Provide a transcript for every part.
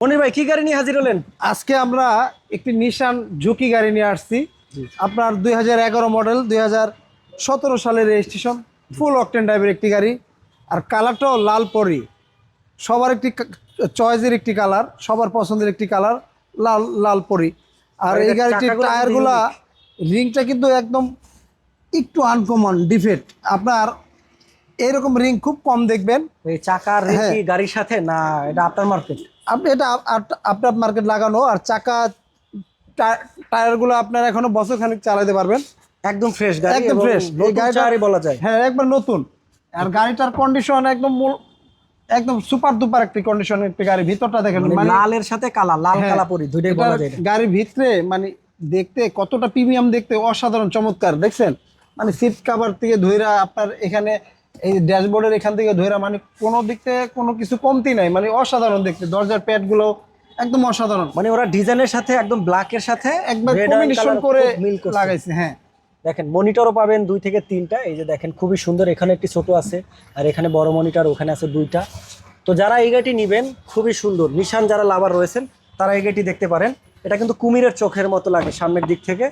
মনির ভাই কি গাড়ি নিয়ে হাজির হলেন? আজকে আমরা একটি নিশান ঝুঁকি গাড়ি নিয়ে আসছি। আপনার দুই হাজার এগারো মডেল দুই সতেরো সালের রেজিস্ট্রেশন ফুল অকটেন ড্রাইভের একটি গাড়ি। আর কালারটাও লাল পরি। সবার একটি চয়েসের একটি কালার সবার পছন্দের একটি কালার লাল লাল পরি। আর এই গাড়িটির টায়ারগুলা রিংটা কিন্তু একদম একটু আনকমন ডিফেক্ট আপনার এরকম রিং খুব কম দেখবেন। এই চাকার হ্যাঁ। গাড়ির সাথে? না এটা আপনার মার্কেট আপনি এটা আপ- আপ- আপনার মার্কেট লাগানো আর চাকা টায়ারগুলো আপনার এখনও বছর খানিক চালাতে পারবেন। একদম ফ্রেশ গাড়ি একদম ফ্রেশ নতুন চাকারই বলা যায়। হ্যাঁ একবার নতুন। আর গাড়িটার কন্ডিশন একদম মূল- একদম সুপার দুপার একটি কন্ডিশন একটি গাড়ি। ভিতরটা দেখেন মানে মানে লালের সাথে কালা লাল হ্যাঁ, কালা পরি দুইটাই বলা যায়। গাড়ির ভিতরে মানে দেখতে কতটা প্রিমিয়াম দেখতে অসাধারণ চমৎকার। দেখছেন? মানে সিট কাভার থেকে ধইরা আপনার এখানে এই ড্যাশবোর্ডের এখান থেকে ধইরা মানে কোনো দিক থেকে কোনো কিছু কমতি নাই মানে অসাধারণ দেখতে। দরজার প্যাডগুলো একদম অসাধারণ। মানে ওরা ডিজাইনের সাথে একদম ব্ল্যাকের সাথে একবার কম্বিনেশন করে। লাগাইছে হ্যাঁ। দেখেন মনিটরও পাবেন দুই থেকে তিনটা এই যে দেখেন খুবই সুন্দর এখানে একটি ছোট আছে আর এখানে বড় মনিটর ওখানে আছে দুইটা। তো যারা এই গাড়িটি নেবেন খুবই সুন্দর। নিশান যারা লাভার রয়েছেন তারা এই গাড়িটি দেখতে পারেন। এটা কিন্তু কুমিরের চোখের মতো লাগে সামনের দিক থেকে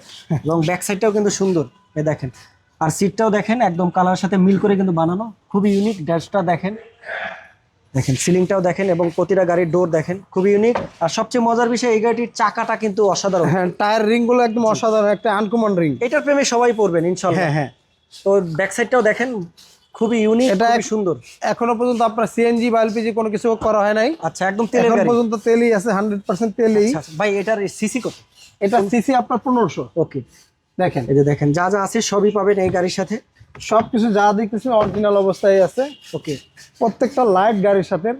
এবং ব্যাক সাইডটাও কিন্তু সুন্দর। এ দেখেন আর সিটটাও দেখেন একদম কালার সাথে মিল করে কিন্তু বানানো। খুবই ইউনিক ড্যাশটা দেখেন। দেখেন সিলিংটাও দেখেন এবং প্রতিটা গাড়ির ডোর দেখেন খুবই ইউনিক আর সবচেয়ে মজার বিষয় এই গাড়িটির চাকাটা কিন্তু অসাধারণ। হ্যাঁ টায়ার রিংগুলো একদম অসাধারণ একটা আনকমন রিং এটার প্রেমে সবাই পড়বেন ইনশাল্লাহ হ্যাঁ হ্যাঁ। তো ব্যাক সাইডটাও দেখেন খুবই ইউনিক এটা সুন্দর। এখনও পর্যন্ত আপনার সিএনজি বা এলপিজি কোনো কিছু করা হয় নাই। আচ্ছা একদম তেলের এখন পর্যন্ত তেলই আছে হান্ড্রেড পার্সেন্ট তেলই। আচ্ছা, আচ্ছা। ভাই এটার সিসি কত? এটা সিসি আপনার পনেরোশো। ওকে দেখেন। এই যে দেখেন যা যা আছে সবই পাবেন এই গাড়ির সাথে। সবকিছু যা দেখতেছেন অরিজিনাল অবস্থায় আছে। ওকে। প্রত্যেকটা লাইট গাড়ির সাথে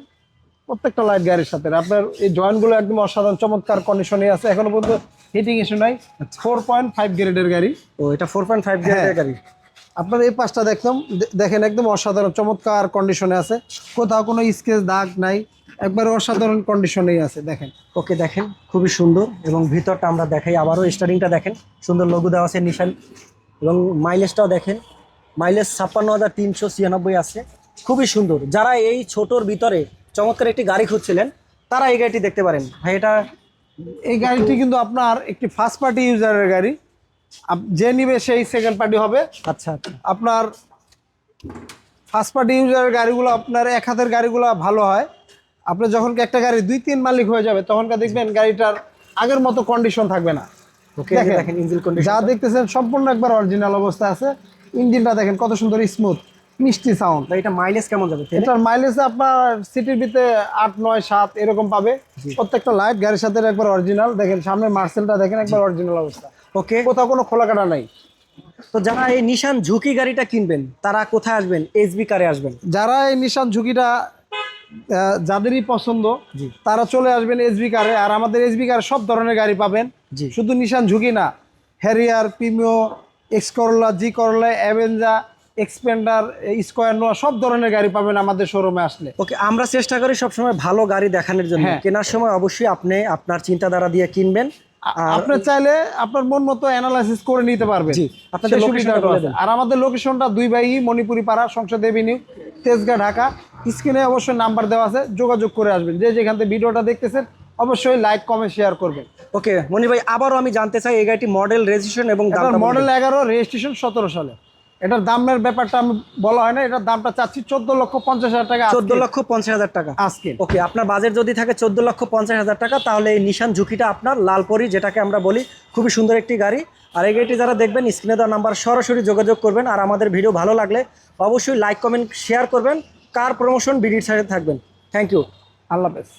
প্রত্যেকটা লাইট গাড়ির সাথে। আপনার এই জয়েন্টগুলো একদম অসাধারণ চমৎকার কন্ডিশনে আছে। এখনও পর্যন্ত হিটিং ইস্যু নাই। ফোর পয়েন্ট ফাইভ গ্রেডের গাড়ি। ও এটা ফোর পয়েন্ট ফাইভ গ্রেডের গাড়ি। আপনার এই পাশটা দেখলাম দেখেন একদম অসাধারণ চমৎকার কন্ডিশনে আছে। কোথাও কোনো স্কেচ দাগ নাই একবারে অসাধারণ কন্ডিশনেই আছে দেখেন। ওকে দেখেন খুবই সুন্দর এবং ভিতরটা আমরা দেখাই আবারও স্টারিংটা দেখেন সুন্দর লঘু দেওয়া আছে নিশান। এবং মাইলেজটাও দেখেন মাইলেজ ছাপ্পান্ন হাজার তিনশো ছিয়ানব্বই আছে খুবই সুন্দর। যারা এই ছোটোর ভিতরে চমৎকার একটি গাড়ি খুঁজছিলেন তারা এই গাড়িটি দেখতে পারেন। ভাই এটা এই গাড়িটি কিন্তু আপনার একটি ফার্স্ট পার্টি ইউজারের গাড়ি। যে নিবে সেই সেকেন্ড পার্টি হবে। আচ্ছা আচ্ছা। আপনার ফার্স্ট পার্টি ইউজারের গাড়িগুলো আপনার এক হাতের গাড়িগুলো ভালো হয়। আপনি যখন একটা গাড়ি দুই তিন মালিক হয়ে যাবে তখনকার দেখবেন গাড়িটার আগের মতো কন্ডিশন থাকবে না। দেখেন ইঞ্জিন কন্ডিশন যা দেখতেছেন সম্পূর্ণ একবার অরিজিনাল অবস্থা আছে। ইঞ্জিনটা দেখেন কত সুন্দর স্মুথ মিষ্টি সাউন্ড এটা মাইলেজ কেমন যাবে এটার মাইলেজ আপনার সিটির ভিতরে আট নয় সাত এরকম পাবে। প্রত্যেকটা লাইট গাড়ির সাথে একবার অরিজিনাল দেখেন সামনে মার্সেলটা দেখেন একবার অরিজিনাল অবস্থা। ওকে? কোথাও কোনো খোলা কাটা নাই। তো যারা এই নিশান ঝুঁকি গাড়িটা কিনবেন তারা কোথায় আসবেন? এইচবি কারে আসবেন। যারা এই নিশান ঝুঁকিটা যাদেরই পছন্দ। তারা চলে আসবেন এসবি কারে আর আমাদের এসবি কারে সব ধরনের গাড়ি পাবেন। জি। শুধু নিশান ঝুঁকি না হ্যারিয়ার প্রিমিও এক্স করলা জি করলা অ্যাভেঞ্জা এক্সপেন্ডার স্কোয়ার নোয়া সব ধরনের গাড়ি পাবেন আমাদের শোরুমে আসলে। ওকে আমরা চেষ্টা করি সবসময় ভালো গাড়ি দেখানোর জন্য। হ্যাঁ। কেনার সময় অবশ্যই আপনি আপনার চিন্তাধারা দিয়ে কিনবেন। আপনি চাইলে আপনার মন মতো অ্যানালাইসিস করে নিতে পারবেন। আপনাদের সুবিধাটা আছে। আর আমাদের লোকেশনটা দুই ভাই মণিপুরি পাড়া সংসদ এভিনিউ তেজগাঁ ঢাকা। স্ক্রিনে অবশ্যই নাম্বার দেওয়া আছে যোগাযোগ করে আসবেন। যে যেখান থেকে ভিডিওটা দেখতেছেন অবশ্যই লাইক কমেন্ট শেয়ার করবেন। ওকে মনি ভাই আবারও আমি জানতে চাই এই গাড়িটি মডেল রেজিস্ট্রেশন এবং মডেল এগারো রেজিস্ট্রেশন সতেরো সালে। এটার দামের ব্যাপারটা আমি বলা হয় না এটার দামটা চাচ্ছি চোদ্দ লক্ষ পঞ্চাশ হাজার টাকা চোদ্দ লক্ষ পঞ্চাশ হাজার টাকা। আজকে ওকে আপনার বাজেট যদি থাকে চোদ্দ লক্ষ পঞ্চাশ হাজার টাকা তাহলে এই নিশান ঝুঁকিটা আপনার লালপরি যেটাকে আমরা বলি খুবই সুন্দর একটি গাড়ি। আর এই গাড়িটি যারা দেখবেন স্ক্রিনে দেওয়া নাম্বার সরাসরি যোগাযোগ করবেন। আর আমাদের ভিডিও ভালো লাগলে অবশ্যই লাইক কমেন্ট শেয়ার করবেন। কার প্রমোশন বিডির সাথে থাকবেন। থ্যাংক ইউ আল্লাহ হাফেজ।